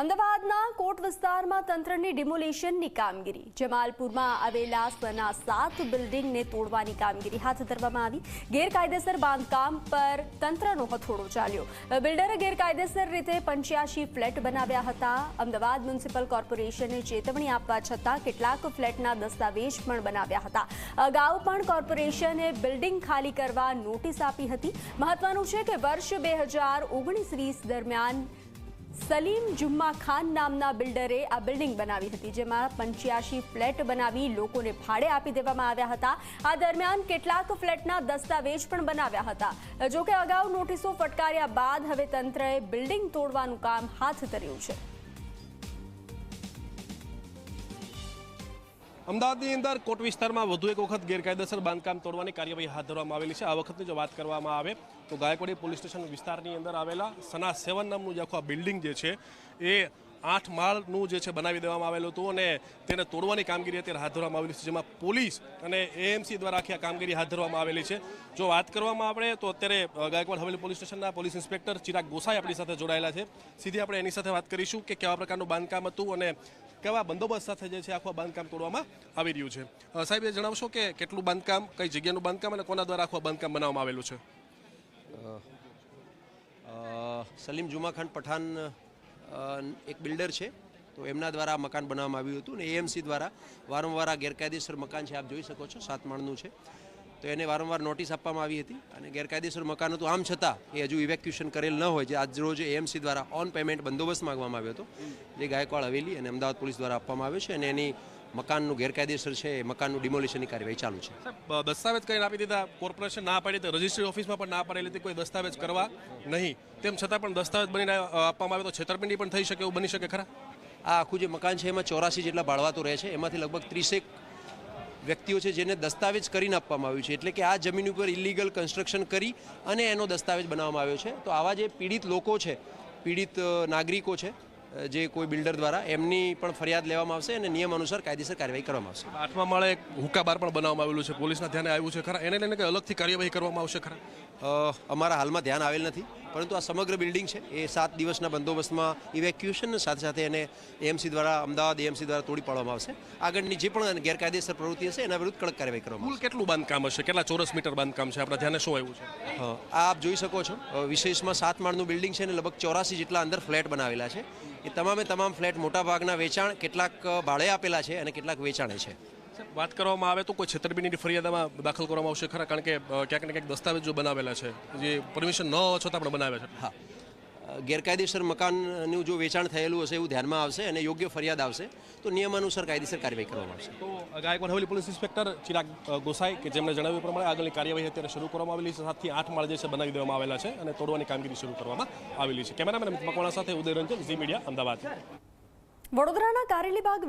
અમદાવાદના કોટ વિસ્તારમાં તંત્રની ડિમોલેશનની કામગીરી. જમાલપુરમાં આવેલા સના સાત બિલ્ડિંગને તોડવાની કામગીરી હાથ ધરવામાં આવી. ગેરકાયદેસર બાંધકામ પર તંત્રનો હથોડો ચાલ્યો. બિલ્ડરે ગેરકાયદેસર રીતે પંચ્યાસી ફ્લેટ બનાવ્યા હતા. અમદાવાદ મ્યુનિસિપલ કોર્પોરેશને ચેતવણી આપવા છતાં કેટલાક ફ્લેટના દસ્તાવેજ પણ બનાવ્યા હતા. અગાઉ પણ કોર્પોરેશને બિલ્ડિંગ ખાલી કરવા નોટિસ આપી હતી. મહત્વનું છે કે વર્ષ બે હજાર ઓગણીસ વીસ દરમિયાન સલીમ જુમ્મા ખાન નામના બિલ્ડરે આ બિલ્ડિંગ બનાવી હતી, જેમાં પંચ્યાસી ફ્લેટ બનાવી લોકોને ભાડે આપી દેવામાં આવ્યા હતા. આ દરમિયાન કેટલાક ફ્લેટના દસ્તાવેજ પણ બનાવ્યા હતા. જોકે અગાઉ નોટિસો ફટકાર્યા બાદ હવે તંત્રએ બિલ્ડિંગ તોડવાનું કામ હાથ ધર્યું છે. અમદાવાદની અંદર કોટ વિસ્તારમાં વધુ એક વખત ગેરકાયદેસર બાંધકામ તોડવાની કાર્યવાહી હાથ ધરવામાં આવેલી છે. આ વખતની જો વાત કરવામાં આવે તો ગાયકવાડી પોલીસ સ્ટેશન વિસ્તારની અંદર આવેલા સના સેવન નામનું જે આખું આ બિલ્ડિંગ જે છે, એ આઠ માળનું જે છે બનાવી દેવામાં આવેલું હતું અને તેને તોડવાની કામગીરી અત્યારે હાથ ધરવામાં આવેલી છે, જેમાં પોલીસ અને એએમસી દ્વારા આખી આ કામગીરી હાથ ધરવામાં આવેલી છે. જો વાત કરવામાં આપણે, તો અત્યારે ગાયકવાડ હવેલી પોલીસ સ્ટેશનના પોલીસ ઇન્સ્પેક્ટર ચિરાગ ગોસાઈ આપણી સાથે જોડાયેલા છે. સીધી આપણે એની સાથે વાત કરીશું કે કેવા પ્રકારનું બાંધકામ હતું અને કેવા બંદોબસ્ત સાથે જે છે આખું બાંધકામ તોડવામાં આવી રહ્યું છે. સાહેબ, એ જણાવશો કે કેટલું બાંધકામ, કઈ જગ્યાનું બાંધકામ અને કોના દ્વારા આખું બાંધકામ બનાવવામાં આવેલું છે? સલીમ જુમાખંડ પઠાન એક બિલ્ડર છે, તો એમના દ્વારા મકાન બનાવવામાં આવ્યું હતું ને એએમસી દ્વારા વારંવાર આ ગેરકાયદેસર મકાન છે, આપ જોઈ શકો છો, સાત માળનું છે. તો એને વારંવાર નોટિસ આપવામાં આવી હતી અને ગેરકાયદેસર મકાન હતું. આમ છતાં એ હજુ ઇવેક્યુએશન કરેલ ન હોય, જે આજ રોજ એએમસી દ્વારા ઓન પેમેન્ટ બંદોબસ્ત માંગવામાં આવ્યો હતો, જે ગાયકવાડ હવેલી અને અમદાવાદ પોલીસ દ્વારા આપવામાં આવ્યો છે અને એની મકાનનું ગેરકાયદેસર છે એ મકાનનું ડિમોલિશનની કાર્યવાહી ચાલુ છે. દસ્તાવેજ કરીને આપી દીધા કોર્પોરેશન ના પાડી તો રજિસ્ટ્રી ઓફિસમાં પણ ના પાડેલી હતી કોઈ દસ્તાવેજ કરવા નહીં. તેમ છતાં પણ દસ્તાવેજ બનીને આપવામાં આવે તો છેતરપિંડી પણ થઈ શકે એવું બની શકે ખરા? આ આખું જે મકાન છે એમાં ચોરાસી જેટલા બાળવાતો રહે છે એમાંથી લગભગ ત્રીસેક વ્યક્તિઓ છે જેને દસ્તાવેજ કરીને આપવામાં આવ્યું છે. એટલે કે આ જમીન ઉપર ઇલીગલ કન્સ્ટ્રક્શન કરી અને એનો દસ્તાવેજ બનાવવામાં આવ્યો છે. તો આવા જે પીડિત લોકો છે પીડિત નાગરિકો છે જે કોઈ બિલ્ડર દ્વારા એમની પણ ફરિયાદ લેવામાં આવશે અને નિયમ અનુસાર કાયદેસર કાર્યવાહી કરવામાં આવશે. આઠમા માળે એક હુકાબાર પણ બનાવવામાં આવેલું છે. પોલીસના ધ્યાને આવ્યું છે ખરા? એને લઈને કંઈ અલગથી કાર્યવાહી કરવામાં આવશે ખરા? અમારા હાલમાં ધ્યાન આવેલ નથી. પરંતુ આ સમગ્ર બિલ્ડિંગ છે એ સાત દિવસના બંદોબસ્તમાં ઇવેક્યુએશન સાથે સાથે એને એએમસી દ્વારા અમદાવાદ એએમસી દ્વારા તોડી પાડવામાં આવશે. આગળની જે પણ ગેરકાયદેસર પ્રવૃત્તિ હશે એના વિરુદ્ધ કડક કાર્યવાહી કરવામાં કેટલું બાંધકામ હશે? કેટલા ચોરસ મીટર બાંધકામ છે? આપણા ધ્યાને શું આવ્યું છે? હા, આપ જોઈ શકો છો. વિશેષમાં સાત માળનું બિલ્ડિંગ છે અને લગભગ ચોરાસી જેટલા અંદર ફ્લેટ બનાવેલા છે. એ તમામે તમામ ફ્લેટ મોટાભાગના વેચાણ કેટલાક ભાડે આપેલા છે અને કેટલાક વેચાણે છે. વાત કરવામાં આવે તો કોઈ છેતરપિંડીની ફરિયાદમાં દાખલ કરવામાં આવશે ખરા? કારણ કે ક્યાંક ને ક્યાંક દસ્તાવેજો બનાવેલા છે. જે પરમિશન ન હોવા છતાં પણ બનાવ્યા છે. હા. ગેરકાયદેસર મકાનનું જો વેચાણ થયેલું હશે એવું ધ્યાનમાં આવશે અને યોગ્ય ફરિયાદ આવશે તો નિયમાનુસાર કાયદેસર કાર્યવાહી કરવામાં આવશે. તો ગાયકવાડ હવેલી પોલીસ ઇન્સ્પેક્ટર ચિરાગ ગોસાઈ કે જેમણે જણાવ્યું પ્રમાણે આગળની કાર્યવાહી અત્યારે શરૂ કરવામાં આવેલી છે. સાતથી આઠ માળ જે છે બનાવી દેવામાં આવેલા છે અને તોડવાની કામગીરી શરૂ કરવામાં આવેલી છે. કેમેરામેન મકવાણા સાથે ઉદય રંજન ઝી મીડિયા અમદાવાદ. વડોદરાના કારેલીબાગ